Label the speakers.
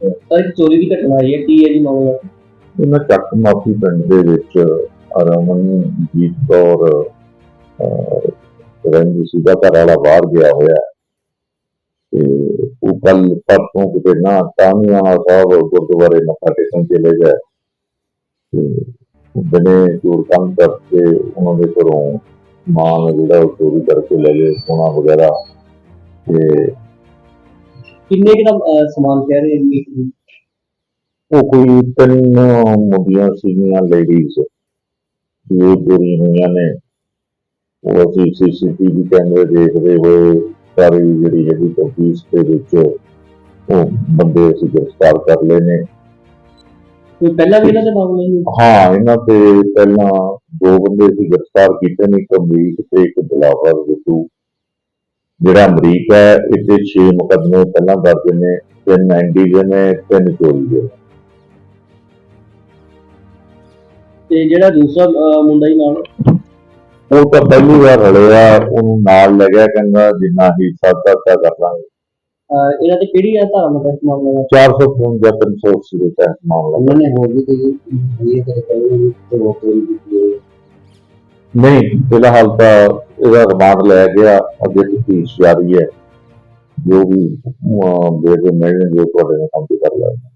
Speaker 1: Sir ਇੱਕ ਚੋਰੀ ਦੀ ਘਟਨਾ ਆਈ ਹੈ ਕੀ ਹੈ ਜੀ ਮਾਮਲਾ?
Speaker 2: ਇਹਨਾਂ ਚੱਕ ਮਾਫੀ ਪਿੰਡ ਦੇ ਵਿੱਚ ਰਮਨ ਜੀਤ ਕੌਰ ਅਹ, ਰਹਿੰਦੀ ਘਰ ਵਾਲਾ ਬਾਹਰ ਗਿਆ ਹੋਇਆ। ਤੇ ਉਹ ਕੱਲ ਪਰਸੋਂ ਕਿਤੇ ਨਾ ਤਾਮੀਆਂ ਸਾਹਿਬ ਗੁਰਦੁਆਰੇ ਮੱਥਾ ਟੇਕਣ ਚਲੇ ਗਏ ਤੇ ਬਨੇ ਚੋਰ ਕੰਮ ਕਰਕੇ ਉਹਨਾਂ ਦੇ ਘਰੋਂ ਮਾਲ ਜਿਹੜਾ ਉਹ ਚੋਰੀ ਕਰਕੇ ਲੈ ਗਏ ਸੋਨਾ ਵਗੈਰਾ ਤੇ
Speaker 1: ਕਿੰਨੇ ਕੁ ਦਾ ਅਹ, ਸਮਾਨ ਕਹਿ ਰਹੇ ਇੱਕ-
Speaker 2: ਉਹ ਕੋਈ ਤਿੰਨ ਮੁੰਡੀਆਂ ਸੀਗੀਆਂ ਲੇਡੀਜ਼ ਜੋ ਚੋਰੀ ਹੋਈਆਂ ਨੇ। ਉਹ ਅਸੀਂ ਸੀਸੀਟੀਵੀ ਕੈਮਰੇ ਦੇਖਦੇ ਹੋਏ ਸਾਰੀ ਜਿਹੜੀ ਹੈਗੀ ਤਫਤੀਸ਼ ਦੇ ਵਿੱਚ ਉਹ ਬੰਦੇ ਅਸੀਂ ਗ੍ਰਿਫਤਾਰ ਕਰ ਲਏ ਨੇ।
Speaker 1: ਕੋਈ ਪਹਿਲਾਂ ਵੀ ਇਹਨਾਂ ਦੇ ਮਾਮਲੇ ਨਹੀਂ
Speaker 2: ਹਾਂ ਇਹਨਾਂ ਤੇ ਪਹਿਲਾਂ ਦੋ ਬੰਦੇ ਅਸੀਂ ਗ੍ਰਿਫਤਾਰ ਕੀਤੇ ਨੇ ਇੱਕ ਅਮਰੀਕ ਤੇ ਇੱਕ ਦਿਲਾਵਰ ਬਿੱਟੂ ਜਿਹੜਾ ਅਮਰੀਕ ਹੈ ਇਹਦੇ 6 ਮੁਕੱਦਮੇ ਪਹਿਲਾਂ ਦਰਜ ਨੇ ਤਿੰਨ ਐਨਡੀ ਦੇ ਨੇ ਤਿੰਨ ਚੋਰੀ ਦੇ।
Speaker 1: ਤੇ ਜਿਹੜਾ ਦੂਸਰਾ ਮੁੰਡਾ ਹੀ ਨਾਲ?
Speaker 2: ਉਹ ਤਾਂ ਪਹਿਲੀ ਵਾਰ ਰਲਿਆ ਉਹਨੂੰ ਨਾਲ ਲੈ ਗਿਆ ਕਹਿੰਦਾ ਜਿੰਨਾ ਹੀ ਸਾਦਾ ਤਾ ਕਰ ਲਾਂਗੇ।
Speaker 1: ਇਹਨਾਂ ਤੇ ਕਿਹੜੀ ਹੈ ਧਾਰਨਾ ਦਾ ਮਾਮਲੇ ਦਾ
Speaker 2: 455 380 ਦੇ ਤਹਿਤ ਮਾਮਲਾ।
Speaker 1: ਉਹਨਾਂ ਨੇ ਹੋਰ ਵੀ ਕੋਈ ਇਹ ਕਰੇ ਤੇ ਉਹ ਕੋਈ
Speaker 2: ਨਹੀਂ ਫਿਲਹਾਲ ਤਾਂ ਇਹਦਾ ਰਿਮਾਂਡ ਲਿਆ ਗਿਆ ਅੱਗੇ ਤਫਤੀਸ਼ ਜਾਰੀ ਹੈ। ਜੋ ਵੀ ਅਹ, ਦੇ ਜੋ ਤੁਹਾਡੇ ਨਾਲ ਕੰਮ ਕਰ ਲਾਂਗੇ।